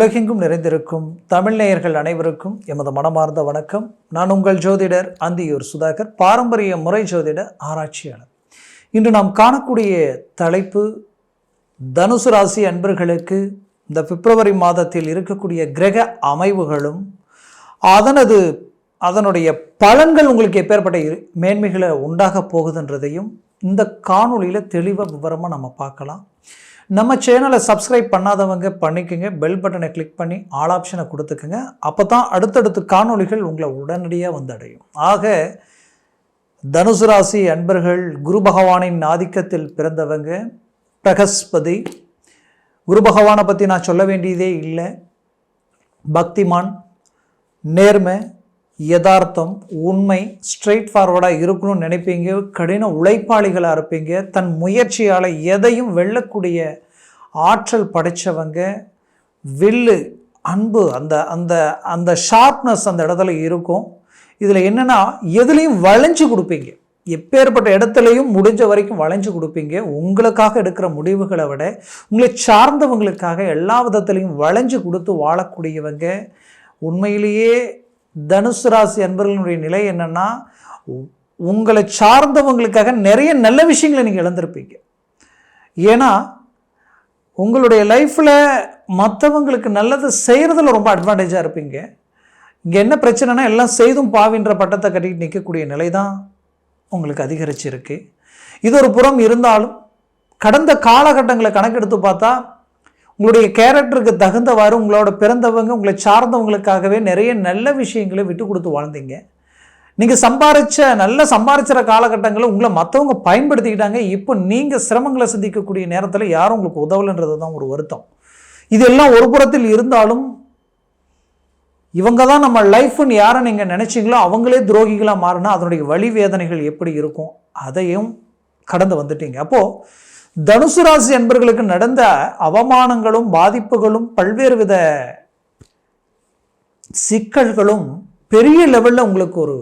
உலகெங்கும் நிறைந்திருக்கும் தமிழ்நேயர்கள் அனைவருக்கும் எமது மனமார்ந்த வணக்கம். நான் உங்கள் ஜோதிடர் அந்தியூர் சுதாகர் பாரம்பரிய முறை ஜோதிட ஆராய்ச்சியாளர். இன்று நாம் காணக்கூடிய தலைப்பு தனுசு ராசி அன்பர்களுக்கு இந்த பிப்ரவரி மாதத்தில் இருக்கக்கூடிய கிரக அமைவுகளும் அதனது அதனுடைய பலன்கள் உங்களுக்கு எப்பேற்பட்ட இரு- மேன்மைகளை உண்டாக போகுதுன்றதையும் இந்த காணொளியில் தெளிவாக விவரமாக நம்ம பார்க்கலாம். நம்ம சேனலை சப்ஸ்கிரைப் பண்ணாதவங்க பண்ணிக்கோங்க. பெல் பட்டனை கிளிக் பண்ணி ஆல் ஆப்ஷனை கொடுத்துக்கோங்க. அப்போ தான் அடுத்தடுத்து காணொளிகள் உங்களை உடனடியாக வந்து அடையும் ஆக தனுசு ராசி அன்பர்கள் குரு பகவானின் ஆதிக்கத்தில் பிறந்தவங்க பிரகஸ்பதி குரு பகவானை பற்றி நான் சொல்ல வேண்டியதே இல்லை. பக்திமான் நேர்மை யதார்த்தம் உண்மை ஸ்ட்ரெயிட் ஃபார்வர்டாக இருக்கணும்னு நினைப்பீங்க. கடின உழைப்பாளிகளாக இருப்பீங்க. தன் முயற்சியால் எதையும் வெல்லக்கூடிய ஆற்றல் படைச்சவங்க. வில்லு அன்பு அந்த அந்த அந்த ஷார்ப்னஸ் அந்த இடத்துல இருக்கும். இதில் என்னென்னா எதுலேயும் வளைஞ்சு கொடுப்பீங்க. எப்பேற்பட்ட இடத்துலையும் முடிஞ்ச வரைக்கும் வளைஞ்சு கொடுப்பீங்க. உங்களுக்காக எடுக்கிற முடிவுகளை விட உங்களை சார்ந்தவங்களுக்காக எல்லா விதத்துலையும் வளைஞ்சு கொடுத்து வாழக்கூடியவங்க. உண்மையிலேயே தனுசு ராசி அன்பர்களுடைய நிலை என்னன்னா உ- உங்களை சார்ந்தவங்களுக்காக நிறைய நல்ல விஷயங்களை நீங்கள் இழந்திருப்பீங்க. ஏன்னா உங்களுடைய லைஃப்பில் மற்றவங்களுக்கு நல்லது செய்கிறதுல ரொம்ப அட்வான்டேஜாக இருப்பீங்க. இங்கே என்ன பிரச்சனைனா எல்லாம் செய்தும் பாவின்ற பட்டத்தை கட்டிட்டு நிற்கக்கூடிய நிலை தான் உங்களுக்கு அதிகரிச்சிருக்கு. இது ஒரு புறம் இருந்தாலும் கடந்த காலகட்டங்களை கணக்கெடுத்து பார்த்தா உங்களுடைய கேரக்டருக்கு தகுந்தவாறு உங்களோட பிறந்தவங்க உங்களை சார்ந்தவங்களுக்காகவே நிறைய நல்ல விஷயங்களை விட்டு கொடுத்து வாழ்ந்தீங்க. நீங்கள் சம்பாரித்த நல்ல சம்பாரிச்சிற காலகட்டங்களில் உங்களை மற்றவங்க பயன்படுத்திக்கிட்டாங்க. இப்போ நீங்கள் சிரமங்களை சந்திக்கக்கூடிய நேரத்தில் யாரும் உங்களுக்கு உதவலைன்றது தான் ஒரு வருத்தம். இதெல்லாம் ஒரு புறத்தில் இருந்தாலும் இவங்க தான் நம்ம லைஃப்னு யாரை நீங்கள் நினச்சிங்களோ அவங்களே துரோகிகளாக மாறினா அதனுடைய வழி வேதனைகள் எப்படி இருக்கும்? அதையும் கடந்து வந்துட்டீங்க. அப்போது தனுசு ராசி என்பர்களுக்கு நடந்த அவமானங்களும் பாதிப்புகளும் பல்வேறு வித சிக்கல்களும் பெரிய லெவலில் உங்களுக்கு ஒரு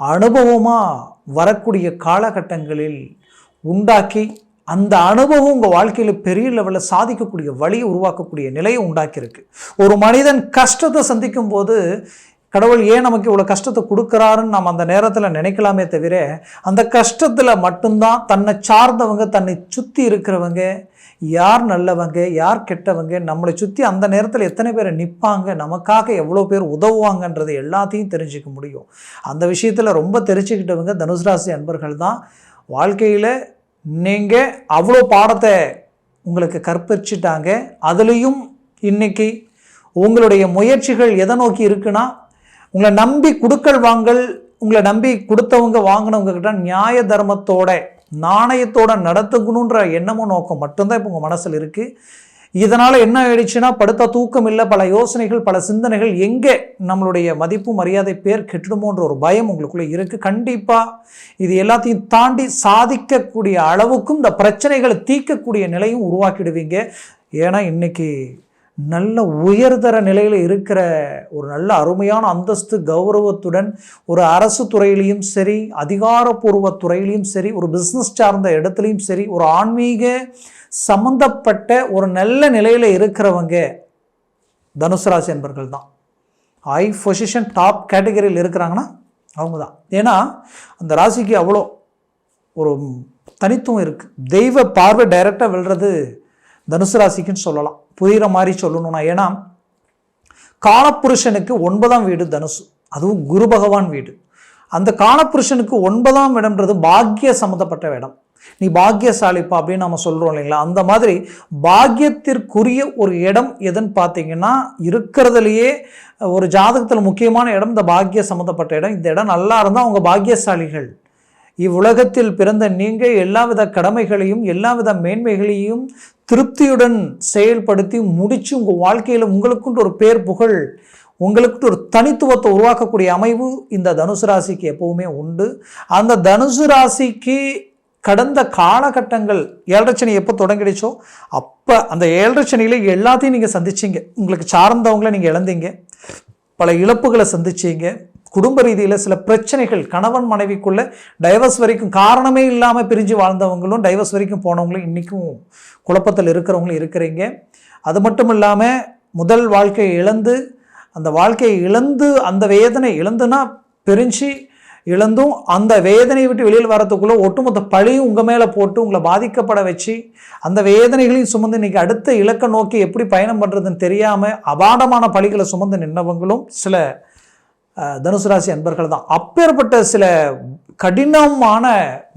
அனுபவமாக வரக்கூடிய காலகட்டங்களில் உண்டாக்கி அந்த அனுபவம் உங்கள் வாழ்க்கையில் பெரிய லெவலில் சாதிக்கக்கூடிய வழியை உருவாக்கக்கூடிய நிலையை உண்டாக்கியிருக்கு. ஒரு மனிதன் கஷ்டத்தை சந்திக்கும் போது கடவுள் ஏன் நமக்கு இவ்வளோ கஷ்டத்தை கொடுக்குறாருன்னு நம்ம அந்த நேரத்தில் நினைக்கலாமே தவிர அந்த கஷ்டத்தில் மட்டும்தான் தன்னை சார்ந்தவங்க தன்னை சுற்றி இருக்கிறவங்க யார் நல்லவங்க யார் கெட்டவங்க நம்மளை சுற்றி அந்த நேரத்தில் எத்தனை பேர் நிற்பாங்க நமக்காக எவ்வளோ பேர் உதவுவாங்கன்றது எல்லாத்தையும் தெரிஞ்சுக்க முடியும். அந்த விஷயத்தில் ரொம்ப தெரிஞ்சுக்கிட்டவங்க தனுசு ராசி அன்பர்கள் தான். வாழ்க்கையில் நீங்கள் அவ்வளோ பாடத்தை உங்களுக்கு கற்பிச்சிட்டாங்க. அதுலேயும் இன்றைக்கி உங்களுடைய முயற்சிகள் எதை நோக்கி இருக்குன்னா உங்களை நம்பி குடுக்கல் வாங்கல் உங்களை நம்பி கொடுத்தவங்க வாங்கினவங்க கிட்ட நியாய தர்மத்தோட நாணயத்தோட நடத்துக்கணுன்ற எண்ணமும் நோக்கம் மட்டும்தான் இப்போ உங்கள் மனசில் இருக்குது இதனால் என்ன ஆயிடுச்சுன்னா படுத்த தூக்கம் இல்லை பல யோசனைகள் பல சிந்தனைகள் எங்கே நம்மளுடைய மதிப்பு மரியாதை பேர் கெட்டுடுமோன்ற ஒரு பயம் உங்களுக்குள்ளே இருக்குது கண்டிப்பாக இது எல்லாத்தையும் தாண்டி சாதிக்கக்கூடிய அளவுக்கும் இந்த பிரச்சனைகளை தீர்க்கக்கூடிய நிலையும் உருவாக்கிடுவீங்க. ஏன்னா இன்றைக்கி நல்ல உயர்தர நிலையில் இருக்கிற ஒரு நல்ல அருமையான அந்தஸ்து கௌரவத்துடன் ஒரு அரசு துறையிலையும் சரி அதிகாரப்பூர்வ துறையிலையும் சரி ஒரு பிஸ்னஸ் சார்ந்த இடத்துலையும் சரி ஒரு ஆன்மீக சம்பந்தப்பட்ட ஒரு நல்ல நிலையில் இருக்கிறவங்க தனுசு என்பர்கள் தான். ஹை பொசிஷன் டாப் கேட்டகரியில் இருக்கிறாங்கன்னா அவங்க தான். ஏன்னா அந்த ராசிக்கு அவ்வளோ ஒரு தனித்துவம் இருக்குது தெய்வ பார்வை டைரெக்டாக விழுறது தனுசு ராசிக்குன்னு சொல்லலாம். புரிகிற மாதிரி சொல்லணும்னா ஏன்னா காலப்புருஷனுக்கு ஒன்பதாம் வீடு தனுசு. அதுவும் குரு பகவான் வீடு. அந்த காலப்புருஷனுக்கு ஒன்பதாம் இடம்ன்றது பாக்கிய சம்மந்தப்பட்ட இடம். நீ பாக்கியசாலிப்பா அப்படின்னு நம்ம சொல்கிறோம் இல்லைங்களா? அந்த மாதிரி பாக்கியத்திற்குரிய ஒரு இடம் எதுன்னு பார்த்தீங்கன்னா இருக்கிறதுலையே ஒரு ஜாதகத்தில் முக்கியமான இடம் இந்த பாக்கிய சம்மந்தப்பட்ட இடம். இந்த இடம் நல்லா இருந்தால் அவங்க பாக்கியசாலிகள் இவ்வுலகத்தில் பிறந்த நீங்கள் எல்லாவித கடமைகளையும் எல்லாவித மேன்மைகளையும் திருப்தியுடன் செயல்படுத்தி முடித்து உங்கள் வாழ்க்கையில் உங்களுக்குன்ற ஒரு பேர் புகழ் உங்களுக்கு ஒரு தனித்துவத்தை உருவாக்கக்கூடிய அமைவு இந்த தனுசு ராசிக்கு எப்பவுமே உண்டு. அந்த தனுசு ராசிக்கு கடந்த காலகட்டங்கள் ஏழரை எப்போ தொடங்கிடுச்சோ அப்போ அந்த ஏழரை எல்லாத்தையும் நீங்கள் சந்திச்சீங்க. உங்களுக்கு சார்ந்தவங்கள நீங்கள் இழந்தீங்க. பல இழப்புகளை சந்திச்சீங்க. குடும்ப ரீதியில் சில பிரச்சனைகள் கணவன் மனைவிக்குள்ளே டைவர்ஸ் வரைக்கும் காரணமே இல்லாமல் பிரிஞ்சு வாழ்ந்தவங்களும் டைவர்ஸ் வரைக்கும் போனவங்களும் இன்றைக்கும் குழப்பத்தில் இருக்கிறவங்களும் இருக்கிறீங்க. அது மட்டும் இல்லாமல் முதல் வாழ்க்கையை இழந்து அந்த வாழ்க்கையை இழந்து அந்த வேதனை இழந்துனா பிரிஞ்சு இழந்தும் அந்த வேதனையை விட்டு வெளியில் வரத்துக்குள்ளே ஒட்டுமொத்த பழியும் உங்கள் மேலே போட்டு உங்களை பாதிக்கப்பட வச்சு அந்த வேதனைகளையும் சுமந்து இன்றைக்கி அடுத்த இலக்கை நோக்கி எப்படி பயணம் பண்ணுறதுன்னு தெரியாமல் அபாடமான பழிகளை சுமந்து நின்றவங்களும் சில தனுசு ராசி அன்பர்கள் தான். அப்பேற்பட்ட சில கடினமான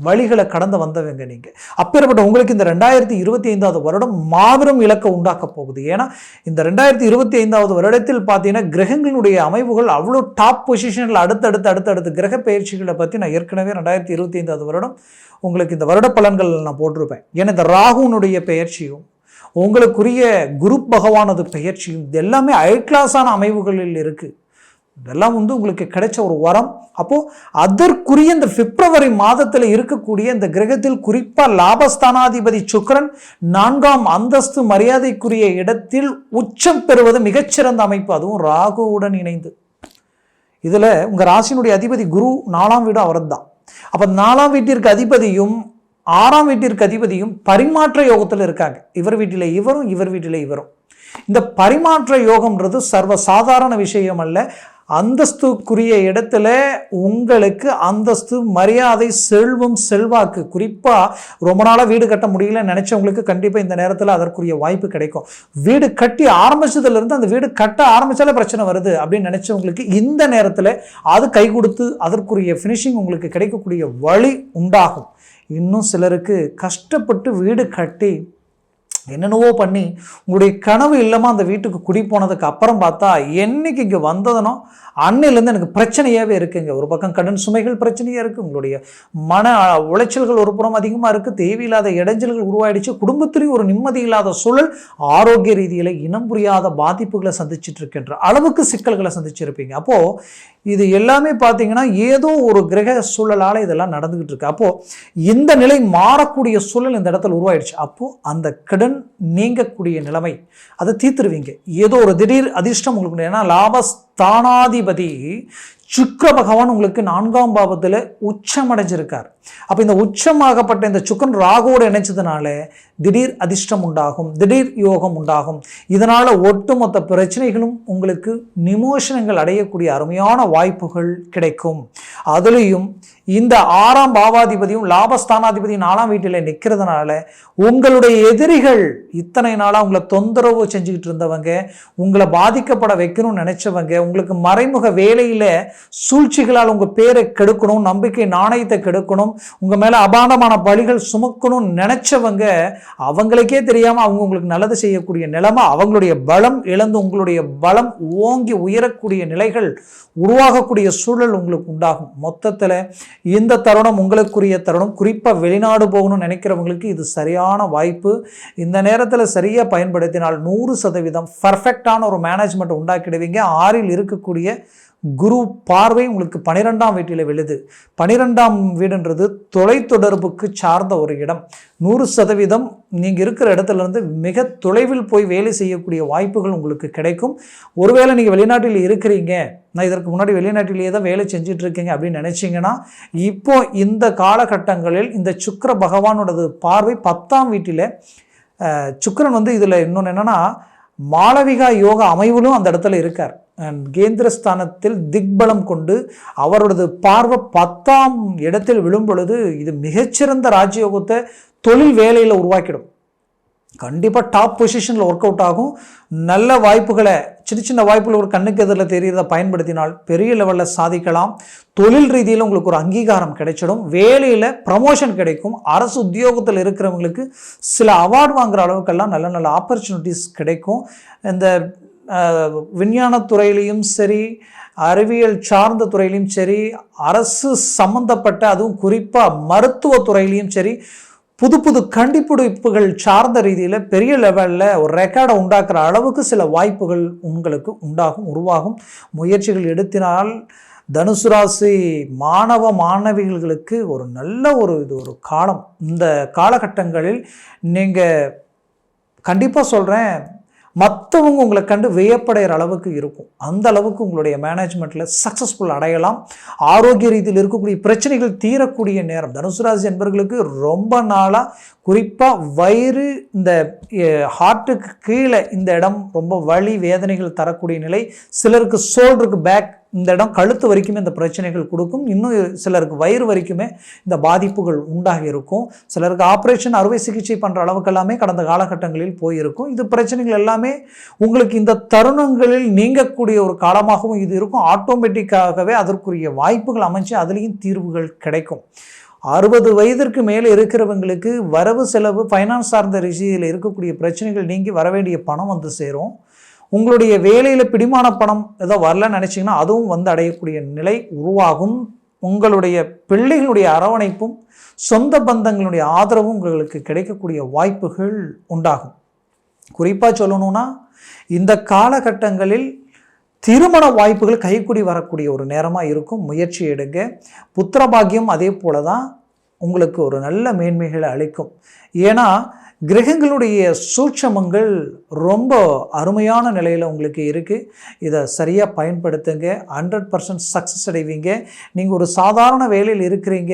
வழிகளை கடந்து வந்தவங்க நீங்கள் அப்பேற்பட்ட உங்களுக்கு இந்த ரெண்டாயிரத்தி இருபத்தி ஐந்தாவது வருடம் மாபெரும் இலக்கை உண்டாக்க போகுது. ஏன்னா இந்த ரெண்டாயிரத்தி இருபத்தி ஐந்தாவது வருடத்தில் பார்த்தீங்கன்னா கிரகங்களுடைய அமைவுகள் அவ்வளோ டாப் பொசிஷனில் அடுத்தடுத்து அடுத்தடுத்து கிரக பயிற்சிகளை பற்றி நான் ஏற்கனவே ரெண்டாயிரத்தி இருபத்தி ஐந்தாவது வருடம் உங்களுக்கு இந்த வருட பலன்கள் நான் போட்டிருப்பேன். ஏன்னா இந்த ராகுனுடைய பெயர்ச்சியும் உங்களுக்குரிய குரு பகவானது பெயர்ச்சியும் இது எல்லாமே ஹை கிளாஸான அமைவுகளில் இருக்குது இதெல்லாம் வந்து உங்களுக்கு கிடைச்ச ஒரு வரம். அப்போது அதற்குரிய இந்த பிப்ரவரி மாதத்தில் இருக்கக்கூடிய இந்த கிரகத்தில் குறிப்பாக லாபஸ்தானாதிபதி சுக்கரன் நான்காம் அந்தஸ்து மரியாதைக்குரிய இடத்தில் உச்சம் பெறுவது மிகச்சிறந்த அமைப்பு. அதுவும் ராகுவுடன் இணைந்து. இதில் உங்கள் ராசினுடைய அதிபதி குரு நாலாம் வீடு அவர்தான். அப்போ நாலாம் வீட்டிற்கு அதிபதியும் ஆறாம் வீட்டிற்கு அதிபதியும் பரிமாற்ற யோகத்தில் இருக்காங்க. இவர் வீட்டில் இவரும் இவர் வீட்டில் இவரும். இந்த பரிமாற்ற யோகம்ன்றது சர்வ சாதாரண விஷயம் அல்ல. அந்தஸ்துக்குரிய இடத்துல உங்களுக்கு அந்தஸ்து மரியாதை செல்வம் செல்வாக்கு குறிப்பாக ரொம்ப நாளாக வீடு கட்ட முடியல நினச்சவங்களுக்கு கண்டிப்பாக இந்த நேரத்தில் அதற்குரிய வாய்ப்பு கிடைக்கும். வீடு கட்டி ஆரம்பிச்சதுலேருந்து அந்த வீடு கட்ட ஆரம்பித்தாலே பிரச்சனை வருது அப்படின்னு நினச்சவங்களுக்கு இந்த நேரத்தில் அது கை கொடுத்து அதற்குரிய ஃபினிஷிங் உங்களுக்கு கிடைக்கக்கூடிய வழி உண்டாகும். இன்னும் சிலருக்கு கஷ்டப்பட்டு வீடு கட்டி என்னென்னவோ பண்ணி உங்களுடைய கனவு இல்லாமல் அந்த வீட்டுக்கு குடி போனதுக்கு அப்புறம் பார்த்தா என்னைக்கு இங்கே வந்ததுனோ அன்னையிலேருந்து எனக்கு பிரச்சனையாகவே இருக்குங்க. ஒரு பக்கம் கடன் சுமைகள் பிரச்சனையாக இருக்குது உங்களுடைய மன உளைச்சல்கள் ஒரு புறம் அதிகமாக இருக்குது தேவையில்லாத இடைஞ்சல்கள் உருவாயிடுச்சு குடும்பத்திலையும் ஒரு நிம்மதி இல்லாத சூழல் ஆரோக்கிய ரீதியில் இனம் புரியாத பாதிப்புகளை சந்திச்சுட்டு இருக்கின்ற அளவுக்கு சிக்கல்களை சந்திச்சிருப்பீங்க. அப்போது இது எல்லாமே பார்த்தீங்கன்னா ஏதோ ஒரு கிரக சூழலால் இதெல்லாம் நடந்துக்கிட்டு இருக்கு. அப்போது இந்த நிலை மாறக்கூடிய சூழல் இந்த இடத்துல உருவாயிடுச்சு. அப்போது அந்த கடன் நீங்கக்கூடிய நிலைமை. அதை தீர்த்துருவீங்க. ஏதோ ஒரு திடீர் அதிர்ஷ்டம் உங்களுக்கு ஏன்னா லாபஸ்தானாதிபதி சுக்கிர பகவான் உங்களுக்கு நான்காம் பாவத்தில் உச்சமடைஞ்சிருக்கார். அப்போ இந்த உச்சமாகப்பட்ட இந்த சுக்கன் ராகுவோடு இணைச்சதுனால திடீர் அதிர்ஷ்டம் உண்டாகும் திடீர் யோகம் உண்டாகும். இதனால் ஒட்டுமொத்த பிரச்சனைகளும் உங்களுக்கு நிமோஷனங்கள் அடையக்கூடிய அருமையான வாய்ப்புகள் கிடைக்கும். அதுலேயும் இந்த ஆறாம் பாவாதிபதியும் லாபஸ்தானாதிபதியும் நாலாம் வீட்டில் நிற்கிறதுனால உங்களுடைய எதிரிகள் இத்தனை நாளாக உங்களை தொந்தரவு செஞ்சுக்கிட்டு இருந்தவங்க உங்களை பாதிக்கப்பட வைக்கணும்னு நினச்சவங்க உங்களுக்கு மறைமுக வேலையில் சூழ்ச்சிகளால் உங்கள் பேரை கெடுக்கணும் நம்பிக்கை நாணயத்தை கெடுக்கணும் உங்கள் மேலே அபாண்டமான பலிகள் சுமக்கணும்னு நினச்சவங்க அவங்களுக்கே தெரியாமல் அவங்க உங்களுக்கு நல்லது செய்யக்கூடிய நிலைமை அவங்களுடைய பலம் இழந்து உங்களுடைய பலம் ஓங்கி உயரக்கூடிய நிலைகள் உருவாகக்கூடிய சூழல் உங்களுக்கு உண்டாகும். மொத்தத்தில் இந்த தருணம் உங்களுக்குரிய தருணம். குறிப்பாக வெளிநாடு போகணும்னு நினைக்கிறவங்களுக்கு இது சரியான வாய்ப்பு. இந்த நேரத்தில் சரியாக பயன்படுத்தினால் நூறு சதவீதம் பர்ஃபெக்டான ஒரு மேனேஜ்மெண்ட் உண்டாக்கிடுவீங்க. ஆறில் இருக்கக்கூடிய குரு பார்வை உங்களுக்கு பனிரெண்டாம் வீட்டில் விழுது. பனிரெண்டாம் வீடுன்றது தொலைத்தொடர்புக்கு சார்ந்த ஒரு இடம். நூறு சதவீதம் நீங்கள் இருக்கிற இடத்துல இருந்து மிக தொலைவில் போய் வேலை செய்யக்கூடிய வாய்ப்புகள் உங்களுக்கு கிடைக்கும். ஒருவேளை நீங்கள் வெளிநாட்டில் இருக்கிறீங்க. நான் இதற்கு முன்னாடி வெளிநாட்டிலேயே தான் வேலை செஞ்சுட்டு இருக்கீங்க அப்படின்னு நினச்சிங்கன்னா இப்போ இந்த காலகட்டங்களில் இந்த சுக்கர பகவானோடது பார்வை பத்தாம் வீட்டில் சுக்கரன் வந்து இதில் இன்னொன்று என்னென்னா மாளவிகா யோக அமைவிலும் அந்த இடத்துல இருக்கார். கேந்திரஸ்தானத்தில் திக்பலம் கொண்டு அவரது பார்வை பத்தாம் இடத்தில் விழும் பொழுது இது மிகச்சிறந்த ராஜயோகத்தை தொழில் வேலையில் உருவாக்கிடும். கண்டிப்பாக டாப் பொசிஷனில் ஒர்க் அவுட் ஆகும். நல்ல வாய்ப்புகளை சின்ன சின்ன வாய்ப்புகள் ஒரு கண்ணுக்கு எதிரில் தெரிகிறத பயன்படுத்தினால் பெரிய லெவலில் சாதிக்கலாம். தொழில் ரீதியில் உங்களுக்கு ஒரு அங்கீகாரம் கிடைச்சிடும். வேலையில் ப்ரமோஷன் கிடைக்கும். அரசு உத்தியோகத்தில் இருக்கிறவங்களுக்கு சில அவார்டு வாங்குற அளவுக்கெல்லாம் நல்ல நல்ல ஆப்பர்ச்சுனிட்டிஸ் கிடைக்கும். இந்த விஞ்ஞானத்துறையிலையும் சரி அறிவியல் சார்ந்த துறையிலையும் சரி அரசு சம்பந்தப்பட்ட அதுவும் குறிப்பாக மருத்துவத்துறையிலையும் சரி புது புது கண்டுபிடிப்புகள் சார்ந்த ரீதியில் பெரிய லெவலில் ஒரு ரெக்கார்டை உண்டாக்குற அளவுக்கு சில வாய்ப்புகள் உங்களுக்கு உண்டாகும் உருவாகும். முயற்சிகள் எடுத்தினால் தனுசு ராசி மாணவ மாணவிகளுக்கு ஒரு நல்ல ஒரு இது ஒரு காலம். இந்த காலகட்டங்களில் நீங்கள் கண்டிப்பாக சொல்கிறேன் மற்றவங்க உங்களை கண்டு வியப்படைகிற அளவுக்கு இருக்கும். அந்த அளவுக்கு உங்களுடைய மேனேஜ்மெண்ட்டில் சக்ஸஸ்ஃபுல் அடையலாம். ஆரோக்கிய ரீதியில் இருக்கக்கூடிய பிரச்சனைகள் தீரக்கூடிய நேரம். தனுசு ராசி என்பவர்களுக்கு ரொம்ப நாளாக குறிப்பாக வயிறு இந்த ஹார்ட்டுக்கு கீழே இந்த இடம் ரொம்ப வலி வேதனைகள் தரக்கூடிய நிலை. சிலருக்கு ஷோல்டருக்கு பேக் இந்த இடம் கழுத்து வரைக்குமே இந்த பிரச்சனைகள் கொடுக்கும். இன்னும் சிலருக்கு வயிறு வரைக்குமே இந்த பாதிப்புகள் உண்டாகி இருக்கும். சிலருக்கு ஆப்ரேஷன் அறுவை சிகிச்சை பண்ணுற அளவுக்கு எல்லாமே கடந்த காலகட்டங்களில் போயிருக்கும். இது பிரச்சனைகள் எல்லாமே உங்களுக்கு இந்த தருணங்களில் நீங்கக்கூடிய ஒரு காலமாகவும் இது இருக்கும். ஆட்டோமேட்டிக்காகவே அதற்குரிய வாய்ப்புகள் அமைச்சு அதுலேயும் தீர்வுகள் கிடைக்கும். அறுபது வயதிற்கு மேலே இருக்கிறவங்களுக்கு வரவு செலவு ஃபைனான்ஸ் சார்ந்த ரிஷியில் இருக்கக்கூடிய பிரச்சனைகள் நீங்கி வர வேண்டிய பணம் வந்து சேரும். உங்களுடைய வேலையில் பிடிமான பணம் ஏதோ வரலன்னு நினச்சிங்கன்னா அதுவும் வந்து அடையக்கூடிய நிலை உருவாகும். உங்களுடைய பிள்ளைகளுடைய அரவணைப்பும் சொந்த பந்தங்களுடைய ஆதரவும் உங்களுக்கு கிடைக்கக்கூடிய வாய்ப்புகள் உண்டாகும். குறிப்பாக சொல்லணும்னா இந்த காலகட்டங்களில் திருமண வாய்ப்புகள் கைக்கூடி வரக்கூடிய ஒரு நேரமாக இருக்கும். முயற்சி எடுங்க. புத்திரபாகியம் அதே போல தான் உங்களுக்கு ஒரு நல்ல மேன்மைகளை அளிக்கும். ஏன்னா கிரகங்களுடைய சூட்சமங்கள் ரொம்ப அருமையான நிலையில் உங்களுக்கு இருக்குது இதை சரியாக பயன்படுத்துங்க. ஹண்ட்ரட் பர்சன்ட் சக்ஸஸ் அடைவீங்க. நீங்கள் ஒரு சாதாரண வேலையில் இருக்கிறீங்க.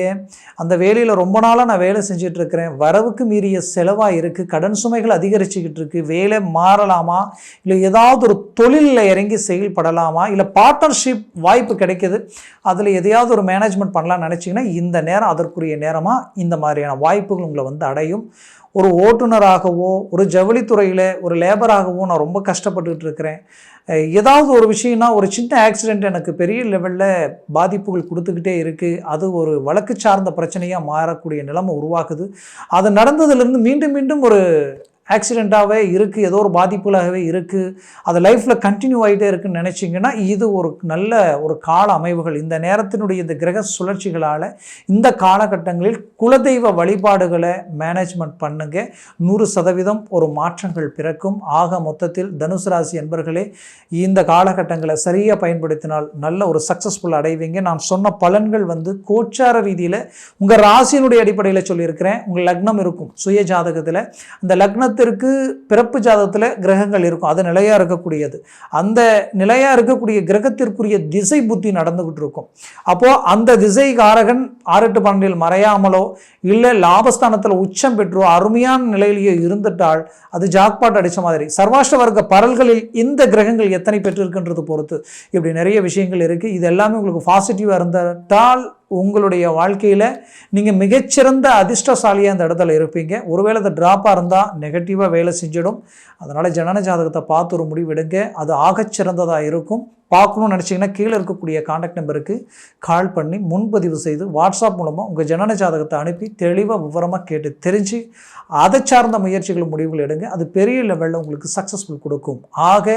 அந்த வேலையில் ரொம்ப நாளாக நான் வேலை செஞ்சிட்ருக்கிறேன் வரவுக்கு மீறிய செலவாக இருக்குது கடன் சுமைகள் அதிகரிச்சுக்கிட்டு இருக்குது வேலை மாறலாமா? இல்லை ஏதாவது ஒரு தொழிலில் இறங்கி செயல்படலாமா? இல்லை பார்ட்னர்ஷிப் வாய்ப்பு கிடைக்கிது. அதில் எதையாவது ஒரு மேனேஜ்மெண்ட் பண்ணலாம்னு நினச்சிங்கன்னா இந்த நேரம் அதற்குரிய நேரமாக இந்த மாதிரியான வாய்ப்புகள் உங்களை வந்து அடையும். ஒரு ஓட்டுநராகவோ ஒரு ஜவுளித்துறையில் ஒரு லேபராகவோ நான் ரொம்ப கஷ்டப்பட்டுக்கிட்டு இருக்கிறேன். ஏதாவது ஒரு விஷயம்னா ஒரு சின்ன ஆக்சிடெண்ட் எனக்கு பெரிய லெவலில் பாதிப்புகள் கொடுத்துக்கிட்டே இருக்குது அது ஒரு வழக்கு சார்ந்த பிரச்சனையாக மாறக்கூடிய நிலைமை உருவாக்குது. அது நடந்ததுலேருந்து மீண்டும் மீண்டும் ஒரு ஆக்சிடெண்ட்டாகவே இருக்குது ஏதோ ஒரு பாதிப்புகளாகவே இருக்குது அது லைஃப்பில் கண்டினியூ ஆகிட்டே இருக்குன்னு நினச்சிங்கன்னா இது ஒரு நல்ல ஒரு கால அமைவுகள். இந்த நேரத்தினுடைய இந்த கிரக சுழற்சிகளால் இந்த காலகட்டங்களில் குலதெய்வ வழிபாடுகளை மேனேஜ்மெண்ட் பண்ணுங்க. நூறு சதவீதம் ஒரு மாற்றங்கள் பிறக்கும். ஆக மொத்தத்தில் தனுசு ராசி என்பர்களே இந்த காலகட்டங்களை சரியாக பயன்படுத்தினால் நல்ல ஒரு சக்ஸஸ்ஃபுல் அடைவீங்க. நான் சொன்ன பலன்கள் வந்து கோச்சார ரீதியில் உங்கள் ராசியினுடைய அடிப்படையில் சொல்லியிருக்கிறேன். உங்கள் லக்னம் இருக்கும் சுய ஜாதகத்தில் அந்த லக்னத்தை ஜாதகத்திற்கு பிறப்பு ஜாதகத்தில் கிரகங்கள் இருக்கும். அது நிலையாக இருக்கக்கூடியது. அந்த நிலையாக இருக்கக்கூடிய கிரகத்திற்குரிய திசை புத்தி நடந்துக்கிட்டு இருக்கும். அப்போது அந்த திசை காரகன் ஆறெட்டு பன்னெண்டில் மறையாமலோ இல்லை லாபஸ்தானத்தில் உச்சம் பெற்றோ அருமையான நிலையிலேயோ இருந்துட்டால் அது ஜாக்பாட் அடித்த மாதிரி. சர்வாஷ்ட வர்க்க பரல்களில் இந்த கிரகங்கள் எத்தனை பெற்றிருக்கின்றது பொறுத்து இப்படி நிறைய விஷயங்கள் இருக்குது இது எல்லாமே உங்களுக்கு பாசிட்டிவாக இருந்துட்டால் உங்களுடைய வாழ்க்கையில் நீங்கள் மிகச்சிறந்த அதிர்ஷ்டசாலியாக அந்த இடத்துல இருப்பீங்க. ஒருவேளை அது ட்ராப்பாக இருந்தால் நெகட்டிவாக வேலை செஞ்சிடும். அதனால் ஜனன ஜாதகத்தை பார்த்து ஒரு முடிவெடுங்க அது ஆகச்சிறந்ததாக இருக்கும். பார்க்கணும்னு நினச்சிங்கன்னா கீழே இருக்கக்கூடிய காண்டாக்ட் நம்பருக்கு கால் பண்ணி முன்பதிவு செய்து வாட்ஸ்அப் மூலமாக உங்கள் ஜனன ஜாதகத்தை அனுப்பி தெளிவாக விவரமாக கேட்டு தெரிஞ்சு அதை சார்ந்த முயற்சிகள் முடிவுகள் எடுங்க. அது பெரிய லெவலில் உங்களுக்கு சக்ஸஸ்ஃபுல் கொடுக்கும். ஆக